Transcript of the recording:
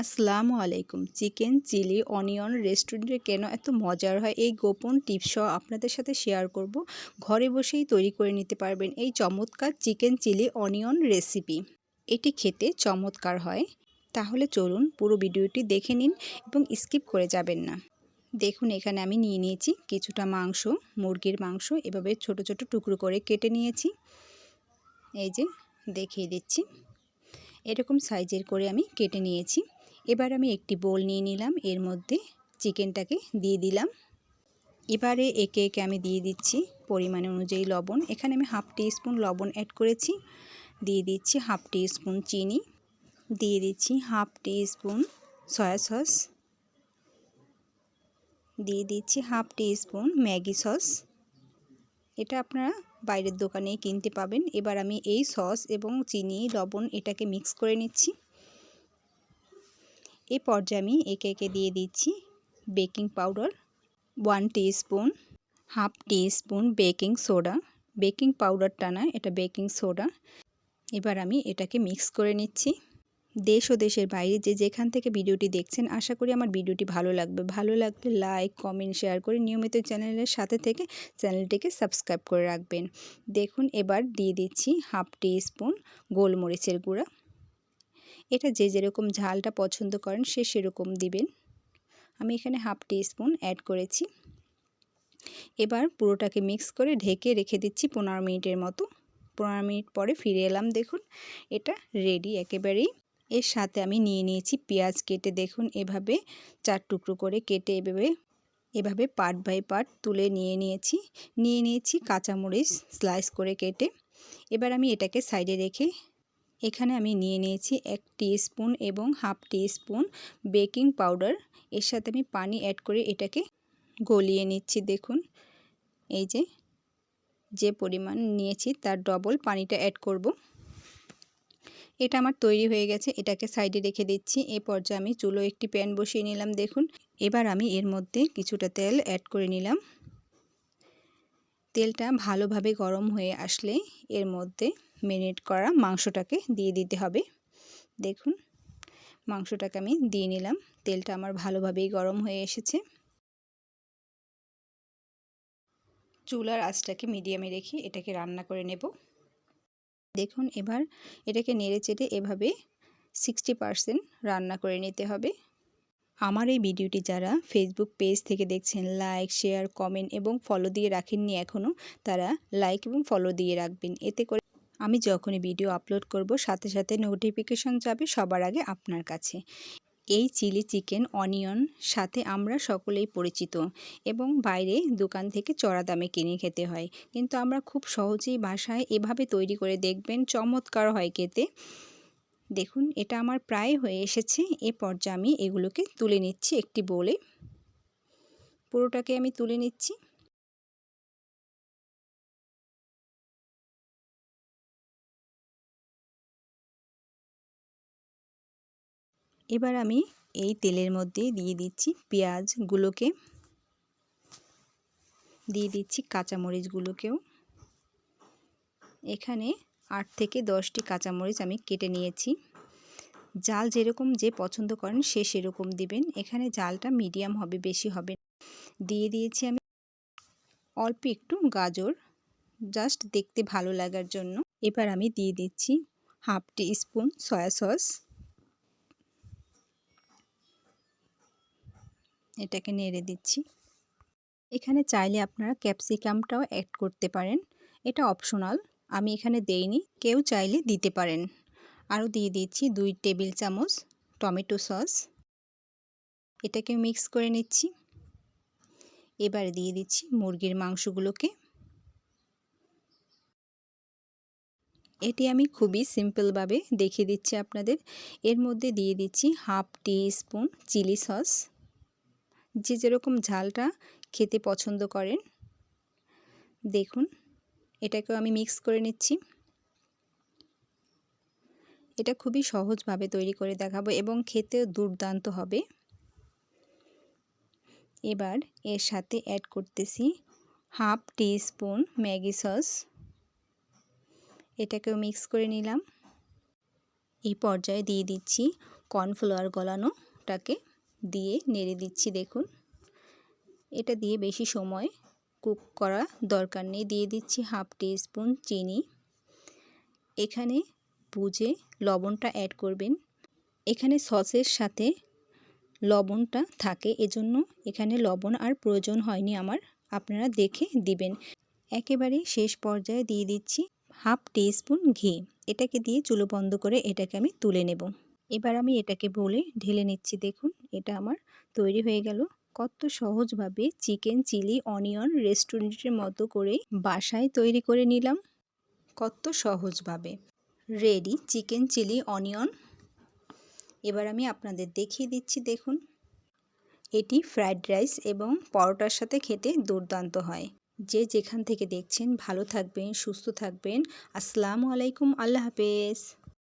আসসালামু আলাইকুম। Chicken, chilli, onion রেস্টুরেন্টে কেন এত মজার হয়? এই গোপন টিপসও আপনাদের সাথে শেয়ার করব। ঘরে বসেই তৈরি করে নিতে পারবেন এই চমৎকার চিকেন, চিলি, অনিয়ন রেসিপি। এটি খেতে চমৎকার হয়। তাহলে চলুন পুরো ভিডিওটি দেখে নিন এবং স্কিপ করে যাবেন না। দেখুন, এখানে আমি নিয়ে নিয়েছি কিছুটা মাংস, মুরগির মাংস, এভাবে ছোট ছোট টুকরো করে কেটে নিয়েছি। এই যে, দেখিয়ে দিচ্ছি। এরকম সাইজের করে আমি কেটে নিয়েছি। এবার আমি একটি বোল নিয়ে নিলাম, এর মধ্যে চিকেনটাকে দিয়ে দিলাম। এবারে একে একে আমি দিয়ে দিচ্ছি পরিমাণ অনুযায়ী লবণ। এখানে আমি হাফ টি স্পুন লবণ অ্যাড করেছি, দিয়ে দিচ্ছি হাফ টি স্পুন চিনি, দিয়ে দিচ্ছি half teaspoon soya sauce, দিয়ে দিচ্ছি half teaspoon Maggi sauce. এটা আপনারা বাইরের দোকানে কিনতে পাবেন। এবার আমি এই সস এবং চিনি, লবণ এটাকে মিক্স করে নিচ্ছি। এ পর্যায়ে আমি একে একে দিয়ে দিচ্ছি baking powder one spoon half spoon baking soda baking পাউডারটা না, এটা বেকিং সোডা। এবার আমি এটাকে মিক্স করে নিচ্ছি। দেশ ও দেশের বাইরে যে যেখান থেকে ভিডিওটি দেখছেন, আশা করি আমার ভিডিওটি ভালো লাগবে। ভালো লাগলে লাইক কমেন্ট শেয়ার করে নিয়মিত চ্যানেলের সাথে থেকে চ্যানেলটিকে সাবস্ক্রাইব করে রাখবেন। দেখুন, এবার দিয়ে দিচ্ছি হাফ স্পুন গোলমরিচের গুঁড়া। এটা যে যেরকম ঝালটা পছন্দ করেন সে সেরকম দিবেন। আমি এখানে হাফ টি স্পুন অ্যাড করেছি। এবার পুরোটাকে মিক্স করে ঢেকে রেখে দিচ্ছি পনেরো মিনিটের মতো। পনেরো মিনিট পরে ফিরে এলাম, দেখুন, এটা রেডি একেবারেই। এর সাথে আমি নিয়ে নিয়েছি পেঁয়াজ কেটে, দেখুন, এভাবে চার টুকরো করে কেটে এভাবে এভাবে পার্ট বাই পার্ট তুলে নিয়ে নিয়েছি। নিয়ে নিয়েছি কাঁচামরিচ স্লাইস করে কেটে। এবার আমি এটাকে সাইডে রেখে এখানে আমি নিয়ে নিয়েছি এক স্পুন এবং হাফ স্পুন বেকিং পাউডার। এর সাথে আমি পানি অ্যাড করে এটাকে গলিয়ে নিচ্ছি, দেখুন। এই যে যে পরিমাণ নিয়েছি তার ডবল পানিটা অ্যাড করব। এটা আমার তৈরি হয়ে গেছে, এটাকে সাইডে রেখে দিচ্ছি। এ পর্যায়ে আমি চুলো একটি প্যান বসিয়ে নিলাম, দেখুন। এবার আমি এর মধ্যে কিছুটা তেল অ্যাড করে নিলাম। তেলটা ভালোভাবে গরম হয়ে আসলে এর মধ্যে মেরিনেট করা মাংসটাকে দিয়ে দিতে হবে। দেখুন, মাংসটাকে আমি দিয়ে নিলাম। তেলটা আমার ভালোভাবেই গরম হয়ে এসেছে। চুলার আঁচটাকে মিডিয়ামে রেখে এটাকে রান্না করে নেব। দেখুন, এবার এটাকে নেড়ে চেড়ে এভাবে সিক্সটি রান্না করে নিতে হবে। আমার এই ভিডিওটি যারা ফেসবুক পেজ থেকে দেখছেন লাইক শেয়ার কমেন্ট এবং ফলো দিয়ে রাখেননি এখনও তারা লাইক এবং ফলো দিয়ে রাখবেন। এতে করে আমি যখনই ভিডিও আপলোড করব, সাথে সাথে নোটিফিকেশন যাবে সবার আগে আপনার কাছে। এই চিলি চিকেন অনিয়ন সাথে আমরা সকলেই পরিচিত এবং বাইরে দোকান থেকে চড়া দামে কিনে খেতে হয়। কিন্তু আমরা খুব সহজেই বাসায় এভাবে তৈরি করে দেখবেন, চমৎকার হয় খেতে। দেখুন, এটা আমার প্রায় হয়ে এসেছে। এ পর্যায়ে আমি এগুলোকে তুলে নিচ্ছি একটি বলে। পুরোটাকে আমি তুলে নিচ্ছি। এবার আমি এই তেলের মধ্যে দিয়ে দিচ্ছি পেঁয়াজগুলোকে। দিয়ে দিচ্ছি কাঁচামরিচগুলোকেও। এখানে আট থেকে দশটি কাঁচামরিচ আমি কেটে নিয়েছি। জাল যেরকম যে পছন্দ করেন সে সেরকম দিবেন। এখানে জালটা মিডিয়াম হবে, বেশি হবে দিয়ে দিয়েছি আমি অল্প একটু গাজর, জাস্ট দেখতে ভালো লাগার জন্য। এবার আমি দিয়ে দিচ্ছি half teaspoon soya sauce. এটাকে নেড়ে দিচ্ছি। এখানে চাইলে আপনারা ক্যাপসিকামটাও অ্যাড করতে পারেন। এটা অপশনাল। আমি এখানে দেইনি, কেউ চাইলে দিতে পারেন। আরও দিয়ে দিচ্ছি দুই টেবিল চামচ টমেটো সস। এটাকে মিক্স করে নিচ্ছি। এবার দিয়ে দিচ্ছি মুরগির মাংসগুলোকে। এটি আমি খুবই সিম্পলভাবে দেখিয়ে দিচ্ছি আপনাদের। এর মধ্যে দিয়ে দিচ্ছি half teaspoon chilli sauce. যে যেরকম ঝালটা খেতে পছন্দ করেন। দেখুন এটাকেও আমি মিক্স করে নিচ্ছি। এটা খুবই সহজভাবে তৈরি করে দেখাবো এবং খেতেও দুর্দান্ত হবে। এবার এর সাথে অ্যাড করতেছি half teaspoon Maggi sauce. এটাকেও মিক্স করে নিলাম। এই পর্যায়ে দিয়ে দিচ্ছি কর্নফ্লাওয়ার গলানোটাকে, দিয়ে নেড়ে দিচ্ছি দেখুন। এটা দিয়ে বেশি সময় কুক করা দরকার নেই। দিয়ে দিচ্ছি হাফ টি স্পুন চিনি। এখানে বুঝে লবণটা অ্যাড করবেন। এখানে সসের সাথে লবণটা থাকে, এজন্য এখানে লবণ আর প্রয়োজন হয়নি আমার। আপনারা দেখে দিবেন। একেবারে শেষ পর্যায়ে দিয়ে দিচ্ছি হাফ টি স্পুন ঘি। এটাকে দিয়ে চুলো বন্ধ করে এটাকে আমি তুলে নেব। এবার আমি এটাকে বলে ঢেলে নিচ্ছি। দেখুন, এটা আমার তৈরি হয়ে গেল। কত সহজভাবে চিকেন, চিলি, অনিয়ন রেস্টুরেন্টের মতো করে বাসায় তৈরি করে নিলাম। কত সহজভাবে। Ready chicken, chilli, onion. এবার আমি আপনাদের দেখিয়ে দিচ্ছি, দেখুন। এটি ফ্রায়েড রাইস এবং পরোটার সাথে খেতে দুর্দান্ত হয়। যে যেখান থেকে দেখছেন, ভালো থাকবেন, সুস্থ থাকবেন। আসসালামু আলাইকুম, আল্লাহ হাফেজ।